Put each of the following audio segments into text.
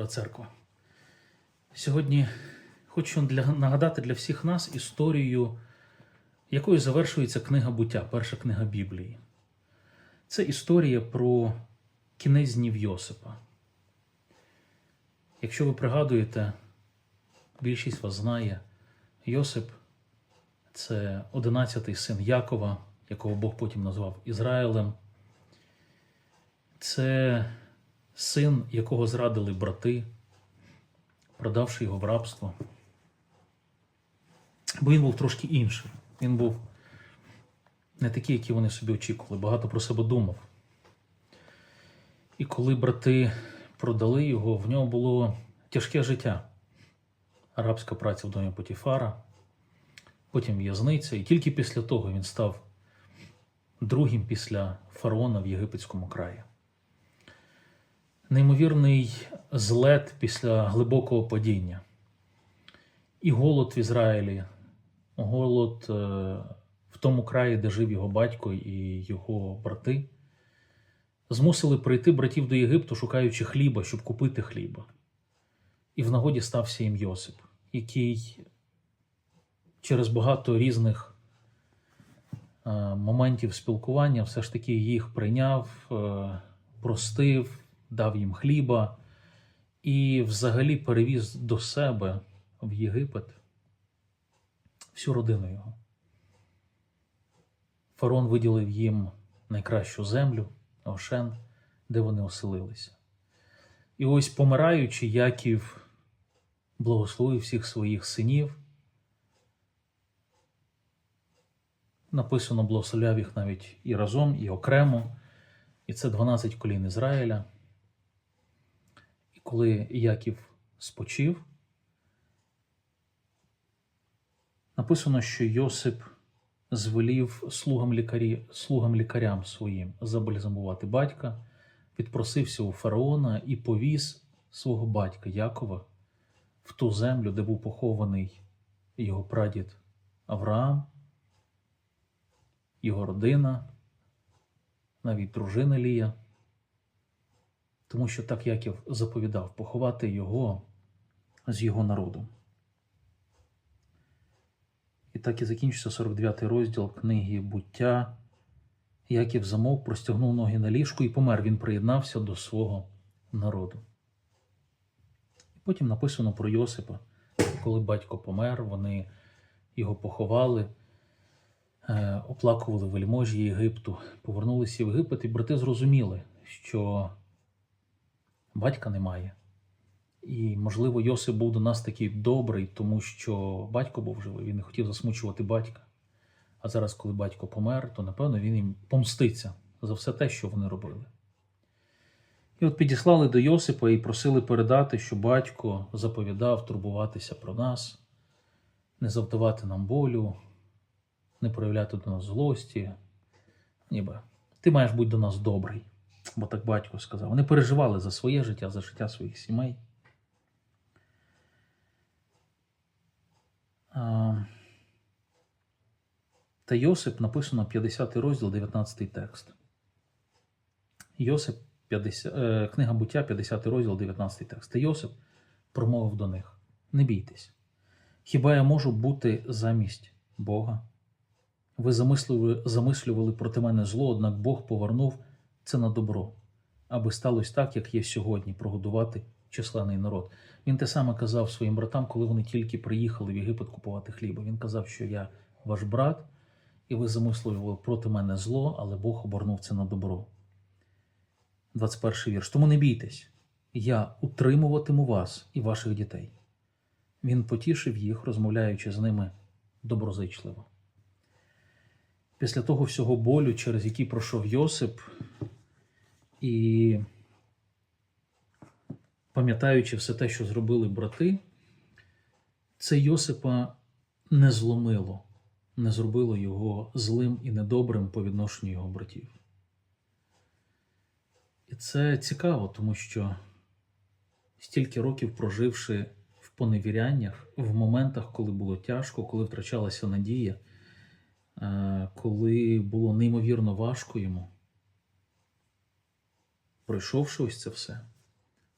дорога церква. Сьогодні хочу для, нагадати для всіх нас історію, якою завершується книга буття, перша книга Біблії. Це історія про кінець днів Йосипа. Якщо ви пригадуєте, більшість вас знає, Йосип це одинадцятий син Якова, якого Бог потім назвав Ізраїлем. Це син, якого зрадили брати, продавши його в рабство. Бо він був трошки інший. Він був не такий, який вони собі очікували, багато про себе думав. І коли брати продали його, в нього було тяжке життя. Арабська праця в домі Потіфара, потім в'язниця, і тільки після того він став другим після фараона в єгипетському краї неймовірний злет після глибокого падіння. І голод в Ізраїлі, голод е, в тому краї, де жив його батько і його брати, змусили прийти братів до Єгипту, шукаючи хліба, щоб купити хліба. І в нагоді стався їм Йосип, який через багато різних е, моментів спілкування все ж таки їх прийняв, е, простив, дав їм хліба і взагалі перевіз до себе в Єгипет всю родину його. Фарон виділив їм найкращу землю, Ошен, де вони оселилися. І ось, помираючи, Яків благословив всіх своїх синів. Написано, благословляв їх навіть і разом, і окремо. І це 12 колін Ізраїля. Коли Яків спочив, написано, що Йосип звелів слугам, лікарі, слугам лікарям своїм забальзамувати батька, відпросився у фараона і повіз свого батька Якова в ту землю, де був похований його прадід Авраам, його родина, навіть дружина Лія. Тому що так Яків заповідав поховати його з його народом. І так і закінчиться 49-й розділ книги буття. Яків замовк, простягнув ноги на ліжку і помер. Він приєднався до свого народу. Потім написано про Йосипа. Коли батько помер, вони його поховали, е, оплакували вельможі Єгипту, повернулися в Єгипет, і брати зрозуміли, що батька немає. І, можливо, Йосип був до нас такий добрий, тому що батько був живий, він не хотів засмучувати батька. А зараз, коли батько помер, то напевно він їм помститься за все те, що вони робили. І от підіслали до Йосипа і просили передати, що батько заповідав турбуватися про нас, не завдавати нам болю, не проявляти до нас злості. Ніби ти маєш бути до нас добрий, бо так батько сказав. Вони переживали за своє життя, за життя своїх сімей. Та Йосип написано 50 розділ, 19 текст. Йосип 50, е, книга буття, 50 розділ, 19 текст. Та Йосип промовив до них: Не бійтесь. Хіба я можу бути замість Бога? Ви замислювали, замислювали проти мене зло, однак Бог повернув це на добро, аби сталося так, як є сьогодні, прогодувати численний народ. Він те саме казав своїм братам, коли вони тільки приїхали в Єгипет купувати хліба. Він казав, що я ваш брат, і ви замислювали проти мене зло, але Бог обернув це на добро. 21 вірш. Тому не бійтесь, я утримуватиму вас і ваших дітей. Він потішив їх, розмовляючи з ними доброзичливо. Після того всього болю, через який пройшов Йосип, і пам'ятаючи все те, що зробили брати, це Йосипа не зломило, не зробило його злим і недобрим по відношенню його братів. І це цікаво, тому що стільки років проживши в поневіряннях, в моментах, коли було тяжко, коли втрачалася надія, е, коли було неймовірно важко йому, пройшовши ось це все,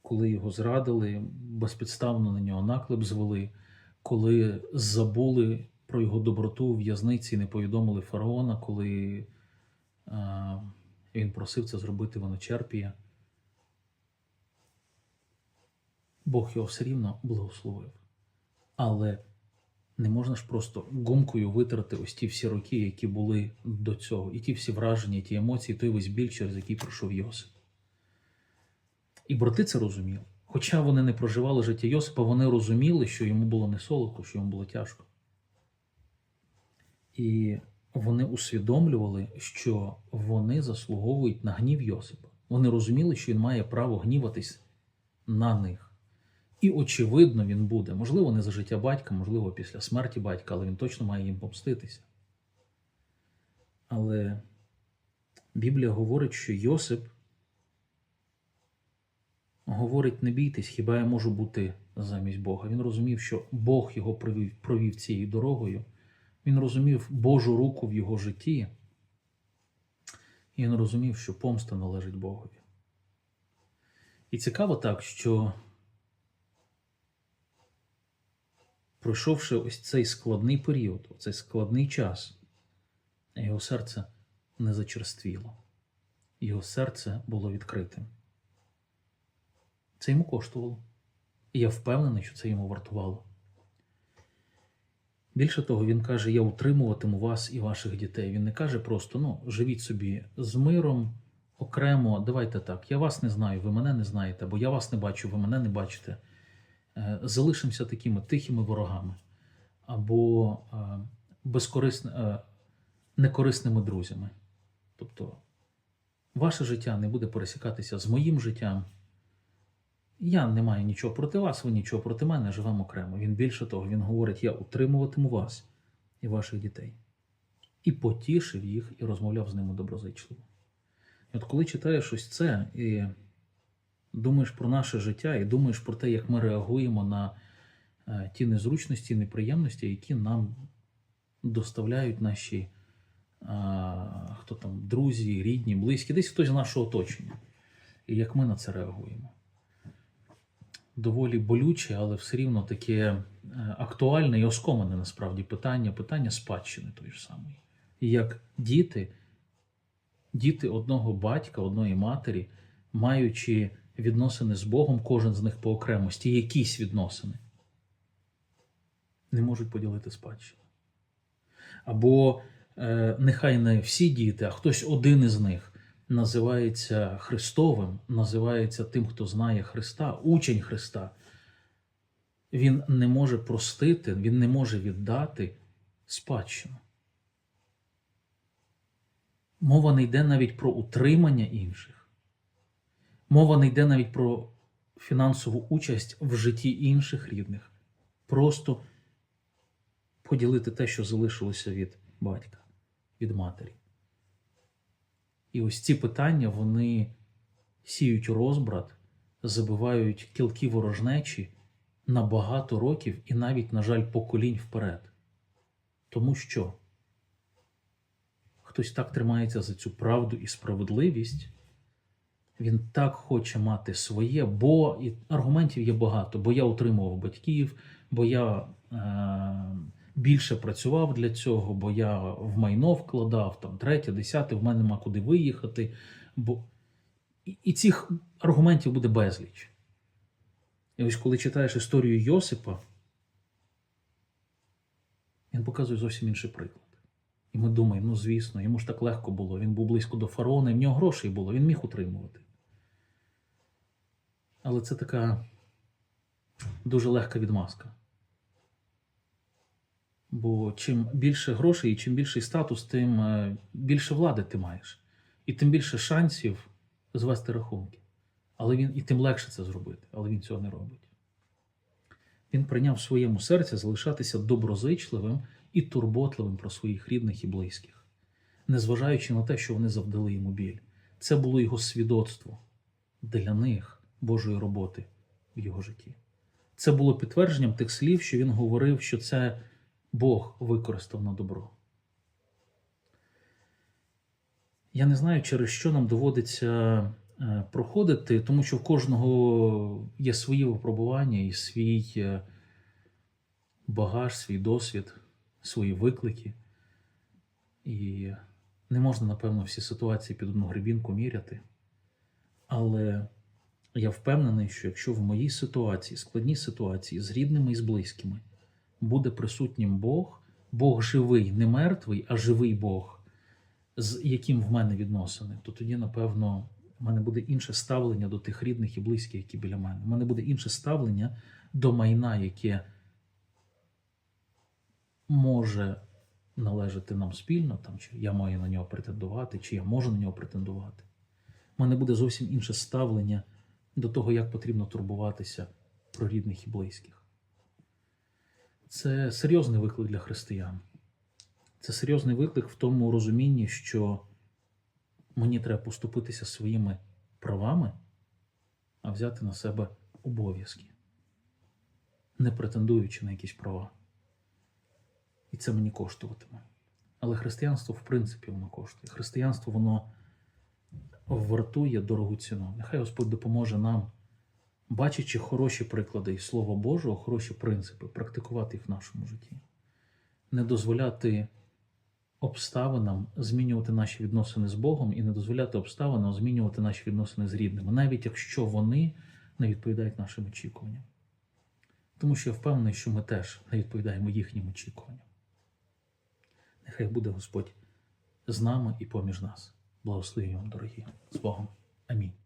коли його зрадили, безпідставно на нього наклеп звели, коли забули про його доброту в в'язниці і не повідомили фараона, коли е, він просив це зробити Виночерпія. Бог його все рівно благословив. Але не можна ж просто гумкою витрати ось ті всі роки, які були до цього, і ті всі враження, і ті емоції, той весь біль, через який пройшов Йосип. І брати це розуміли. Хоча вони не проживали життя Йосипа, вони розуміли, що йому було не солодко, що йому було тяжко. І вони усвідомлювали, що вони заслуговують на гнів Йосипа. Вони розуміли, що він має право гніватись на них. І, очевидно, він буде, можливо, не за життя батька, можливо, після смерті батька, але він точно має їм помститися. Але Біблія говорить, що Йосип говорить: не бійтесь, хіба я можу бути замість Бога. Він розумів, що Бог його провів, провів цією дорогою. Він розумів Божу руку в його житті, і він розумів, що помста належить Богові. І цікаво так, що пройшовши ось цей складний період, цей складний час, його серце не зачерствіло, його серце було відкритим. Це йому коштувало. І я впевнений, що це йому вартувало. Більше того, він каже: Я утримуватиму вас і ваших дітей. Він не каже просто: ну, живіть собі з миром, окремо, давайте так. Я вас не знаю, ви мене не знаєте, бо я вас не бачу, ви мене не бачите. Е, Залишимося такими тихими ворогами або е, безкорисне, е, некорисними друзями. Тобто, ваше життя не буде пересікатися з моїм життям. Я не маю нічого проти вас, ви нічого проти мене, живемо окремо. Він більше того, він говорить: я утримуватиму вас і ваших дітей. І потішив їх і розмовляв з ними доброзичливо. І от коли читаєш ось це і думаєш про наше життя, і думаєш про те, як ми реагуємо на е, ті незручності, неприємності, які нам доставляють наші а, хто там, друзі, рідні, близькі, десь хтось з нашого оточення. І як ми на це реагуємо доволі болюче, але все рівно таке е, актуальне і оскомане насправді питання, питання спадщини той ж самої. І як діти, діти одного батька, одної матері, маючи відносини з Богом, кожен з них по окремості, якісь відносини, не можуть поділити спадщину. Або е, нехай не всі діти, а хтось один із них називається Христовим, називається тим, хто знає Христа, учень Христа, він не може простити, він не може віддати спадщину. Мова не йде навіть про утримання інших. Мова не йде навіть про фінансову участь в житті інших рідних. Просто поділити те, що залишилося від батька, від матері. І ось ці питання вони сіють розбрат, забивають кілки ворожнечі на багато років і навіть, на жаль, поколінь вперед. Тому що хтось так тримається за цю правду і справедливість, він так хоче мати своє, бо і аргументів є багато, бо я утримував батьків, бо я е, більше працював для цього, бо я в майно вкладав, там третє, десяте, в мене нема куди виїхати. Бо... І, цих аргументів буде безліч. І ось коли читаєш історію Йосипа, він показує зовсім інший приклад. І ми думаємо, ну звісно, йому ж так легко було. Він був близько до фараона, і в нього грошей було, він міг утримувати. Але це така дуже легка відмазка. Бо чим більше грошей і чим більший статус, тим е, більше влади ти маєш. І тим більше шансів звести рахунки. Але він і тим легше це зробити, але він цього не робить. Він прийняв в своєму серці залишатися доброзичливим і турботливим про своїх рідних і близьких, незважаючи на те, що вони завдали йому біль. Це було його свідоцтво для них Божої роботи в його житті. Це було підтвердженням тих слів, що він говорив, що це Бог використав на добро. Я не знаю, через що нам доводиться е, проходити, тому що в кожного є свої випробування і свій е, багаж, свій досвід, свої виклики. І не можна, напевно, всі ситуації під одну грибінку міряти. Але я впевнений, що якщо в моїй ситуації, складній ситуації з рідними і з близькими, буде присутнім Бог, Бог живий, не мертвий, а живий Бог, з яким в мене відносини, то тоді, напевно, в мене буде інше ставлення до тих рідних і близьких, які біля мене. У мене буде інше ставлення до майна, яке може належати нам спільно, там, чи я маю на нього претендувати, чи я можу на нього претендувати. У мене буде зовсім інше ставлення до того, як потрібно турбуватися про рідних і близьких. Це серйозний виклик для християн. Це серйозний виклик в тому розумінні, що мені треба поступитися своїми правами, а взяти на себе обов'язки, не претендуючи на якісь права. І це мені коштуватиме. Але християнство, в принципі, воно коштує. Християнство, воно вартує дорогу ціну. Нехай Господь допоможе нам, бачачи хороші приклади і Слова Божого, хороші принципи, практикувати їх в нашому житті. Не дозволяти обставинам змінювати наші відносини з Богом і не дозволяти обставинам змінювати наші відносини з рідними, навіть якщо вони не відповідають нашим очікуванням. Тому що я впевнений, що ми теж не відповідаємо їхнім очікуванням. Нехай буде Господь з нами і поміж нас. Благословення вам, дорогі, з Богом. Амінь.